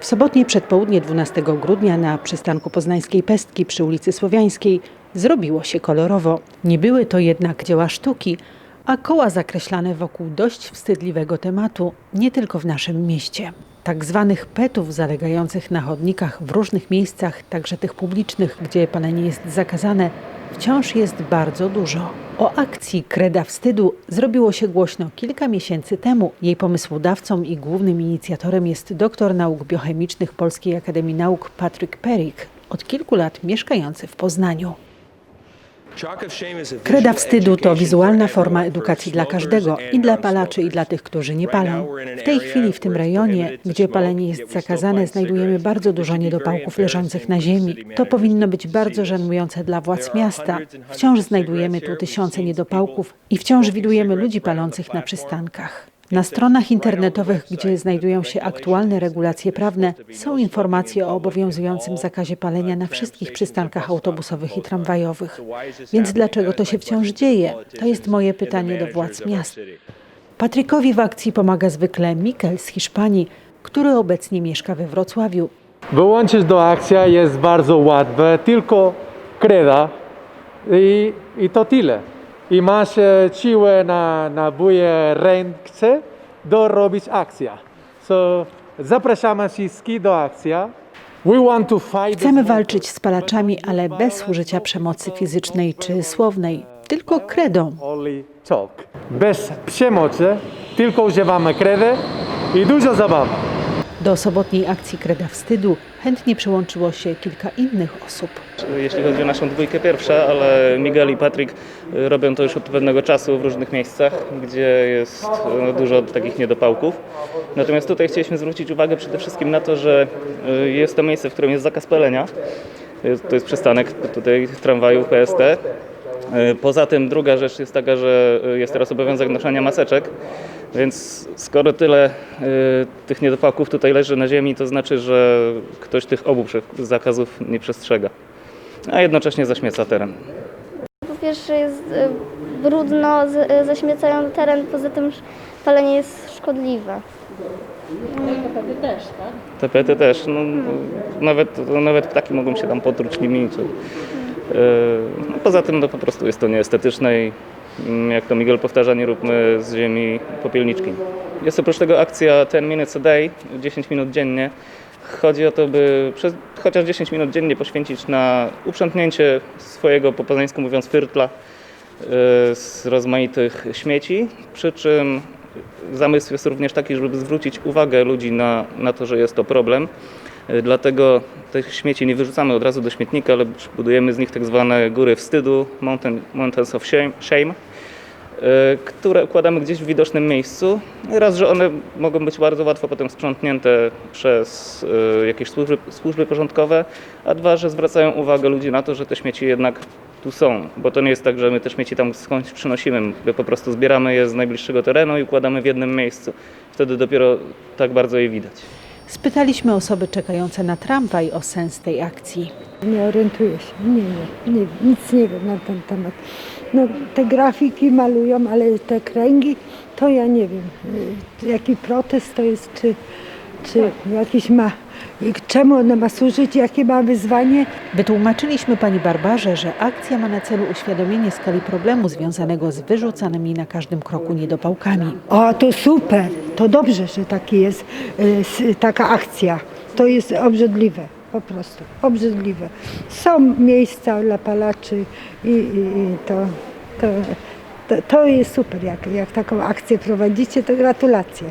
W sobotnie przedpołudnie 12 grudnia na przystanku poznańskiej Pestki przy ulicy Słowiańskiej zrobiło się kolorowo. Nie były to jednak dzieła sztuki, a koła zakreślane wokół dość wstydliwego tematu, nie tylko w naszym mieście. Tak zwanych petów zalegających na chodnikach w różnych miejscach, także tych publicznych, gdzie palenie jest zakazane, wciąż jest bardzo dużo. O akcji Kreda Wstydu zrobiło się głośno kilka miesięcy temu. Jej pomysłodawcą i głównym inicjatorem jest doktor nauk biochemicznych Polskiej Akademii Nauk Patrick Perik, od kilku lat mieszkający w Poznaniu. Kreda wstydu to wizualna forma edukacji dla każdego, i dla palaczy, i dla tych, którzy nie palą. W tej chwili w tym rejonie, gdzie palenie jest zakazane, znajdujemy bardzo dużo niedopałków leżących na ziemi. To powinno być bardzo żenujące dla władz miasta. Wciąż znajdujemy tu tysiące niedopałków i wciąż widujemy ludzi palących na przystankach. Na stronach internetowych, gdzie znajdują się aktualne regulacje prawne, są informacje o obowiązującym zakazie palenia na wszystkich przystankach autobusowych i tramwajowych. Więc dlaczego to się wciąż dzieje? To jest moje pytanie do władz miasta. Patrykowi w akcji pomaga zwykle Mikel z Hiszpanii, który obecnie mieszka we Wrocławiu. Wyłączyć do akcji jest bardzo łatwe, tylko kreda i, i to tyle. I masz siłę na, na buje ręce do robić akcję. So, zapraszamy wszystkich do akcji. Chcemy walczyć z palaczami, ale bez użycia przemocy fizycznej czy słownej, tylko kredą. Bez przemocy, tylko używamy kredy i dużo zabawy. Do sobotniej akcji Kreda Wstydu chętnie przyłączyło się kilka innych osób. jeśli chodzi o naszą dwójkę pierwsza, ale Miguel i Patryk y, robią to już od pewnego czasu w różnych miejscach, gdzie jest no, dużo takich niedopałków. Natomiast tutaj chcieliśmy zwrócić uwagę przede wszystkim na to, że y, jest to miejsce, w którym jest zakaz palenia. Y, To jest przystanek tutaj tramwaju PST. Y, Poza tym druga rzecz jest taka, że y, jest teraz obowiązek noszenia maseczek, więc skoro tyle y, tych niedopałków tutaj leży na ziemi, to znaczy, że ktoś tych obu zakazów nie przestrzega, a jednocześnie zaśmieca teren. Po pierwsze jest e, brudno, e, zaśmiecają teren, poza tym palenie jest szkodliwe. Tapety też, no, nawet, no, nawet ptaki mogą się tam potruć nimi. Czy, no, poza tym no, po prostu jest to nieestetyczne i mm, jak to Miguel powtarza, nie róbmy z ziemi popielniczki. Jest oprócz tego akcja 10 minutes a day, 10 minut dziennie. Chodzi o to, by przez chociaż 10 minut dziennie poświęcić na uprzątnięcie swojego, po poznańsku mówiąc, firtla yy, z rozmaitych śmieci, przy czym zamysł jest również taki, żeby zwrócić uwagę ludzi na, na to, że jest to problem. Y, Dlatego tych śmieci nie wyrzucamy od razu do śmietnika, ale budujemy z nich tak zwane góry wstydu, mountain, mountains of shame, y, które układamy gdzieś w widocznym miejscu. Raz, że one mogą być bardzo łatwo potem sprzątnięte przez y, jakieś służby, służby porządkowe, a dwa, że zwracają uwagę ludzi na to, że te śmieci jednak tu są, bo to nie jest tak, że my te śmieci tam skądś przynosimy, my po prostu zbieramy je z najbliższego terenu i układamy w jednym miejscu. Wtedy dopiero tak bardzo je widać. Spytaliśmy osoby czekające na tramwaj o sens tej akcji. Nie orientuję się, nie, nie, nie, nic nie wiem na ten temat. No, te grafiki malują, ale te kręgi, to ja nie wiem, y, jaki protest to jest, czy, czy jakiś ma, czemu one ma służyć, jakie ma wyzwanie. Wytłumaczyliśmy pani Barbarze, że akcja ma na celu uświadomienie skali problemu związanego z wyrzucanymi na każdym kroku niedopałkami. O, to super, to dobrze, że taki jest, y, taka akcja. To jest obrzydliwe, po prostu, obrzydliwe. Są miejsca dla palaczy i, i, i to, to, to, to jest super, jak, jak taką akcję prowadzicie, to gratulacje.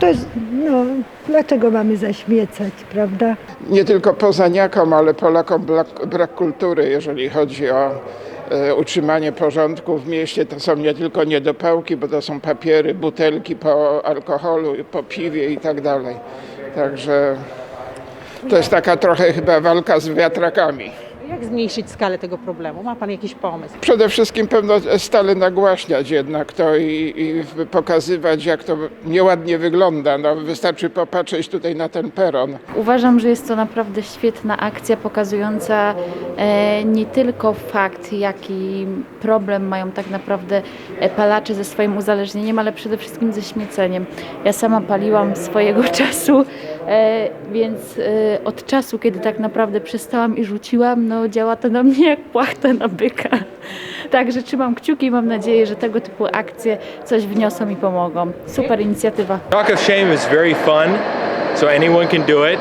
To jest, no, dlaczego mamy zaśmiecać, prawda? nie tylko poznaniakom, ale Polakom brak, brak kultury, jeżeli chodzi o e, utrzymanie porządku w mieście. To są nie tylko niedopałki, bo to są papiery, butelki po alkoholu, po piwie i tak dalej. Także to jest taka trochę chyba walka z wiatrakami. Jak jak zmniejszyć skalę tego problemu? Ma Pan jakiś pomysł? Przede wszystkim pewno stale nagłaśniać jednak to i, i pokazywać, jak to nieładnie wygląda. No, wystarczy popatrzeć tutaj na ten peron. Uważam, że jest to naprawdę świetna akcja pokazująca e, nie tylko fakt, jaki problem mają tak naprawdę e, palacze ze swoim uzależnieniem, ale przede wszystkim ze śmieceniem. Ja sama paliłam swojego czasu, e, więc e, od czasu, kiedy tak naprawdę przestałam i rzuciłam, no działa to na mnie jak płachta na byka. Także trzymam kciuki i mam nadzieję, że tego typu akcje coś wniosą i pomogą. Super inicjatywa. Chalk of Shame is very fun, so anyone can do it.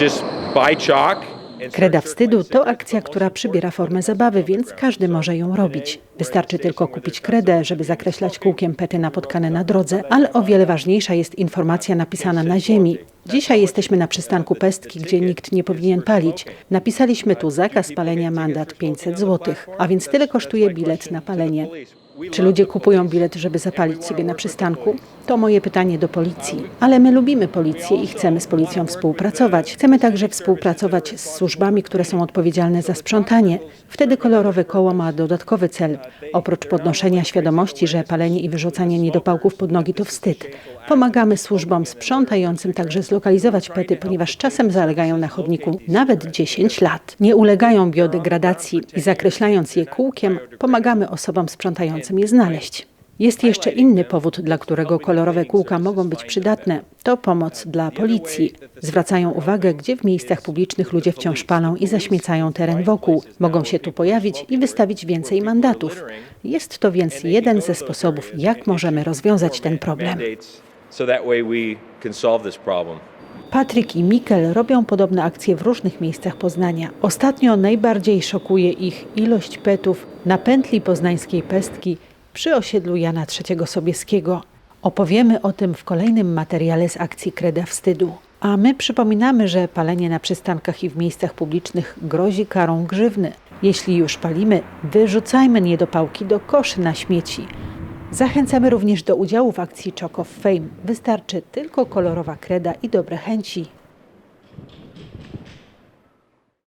Just buy chalk. Kreda wstydu to akcja, która przybiera formę zabawy, więc każdy może ją robić. Wystarczy tylko kupić kredę, żeby zakreślać kółkiem pety napotkane na drodze, ale o wiele ważniejsza jest informacja napisana na ziemi. Dzisiaj jesteśmy na przystanku Pestki, gdzie nikt nie powinien palić. Napisaliśmy tu zakaz palenia, mandat 500 zł, a więc tyle kosztuje bilet na palenie. Czy ludzie kupują bilet, żeby zapalić sobie na przystanku? To moje pytanie do policji. Ale my lubimy policję i chcemy z policją współpracować. Chcemy także współpracować z służbami, które są odpowiedzialne za sprzątanie. Wtedy kolorowe koło ma dodatkowy cel. Oprócz podnoszenia świadomości, że palenie i wyrzucanie niedopałków pod nogi to wstyd, pomagamy służbom sprzątającym także zlokalizować pety, ponieważ czasem zalegają na chodniku nawet 10 lat. Nie ulegają biodegradacji i zakreślając je kółkiem, pomagamy osobom sprzątającym je znaleźć. Jest jeszcze inny powód, dla którego kolorowe kółka mogą być przydatne. To pomoc dla policji. Zwracają uwagę, gdzie w miejscach publicznych ludzie wciąż palą i zaśmiecają teren wokół. Mogą się tu pojawić i wystawić więcej mandatów. Jest to więc jeden ze sposobów, jak możemy rozwiązać ten problem. So that way we can solve this problem. Patryk i Mikel robią podobne akcje w różnych miejscach Poznania. Ostatnio najbardziej szokuje ich ilość petów na pętli poznańskiej pestki przy osiedlu Jana III Sobieskiego. Opowiemy o tym w kolejnym materiale z akcji Kreda Wstydu. A my przypominamy, że palenie na przystankach i w miejscach publicznych grozi karą grzywny. Jeśli już palimy, wyrzucajmy niedopałki do koszy na śmieci. Zachęcamy również do udziału w akcji of Fame. Wystarczy tylko kolorowa kreda i dobre chęci.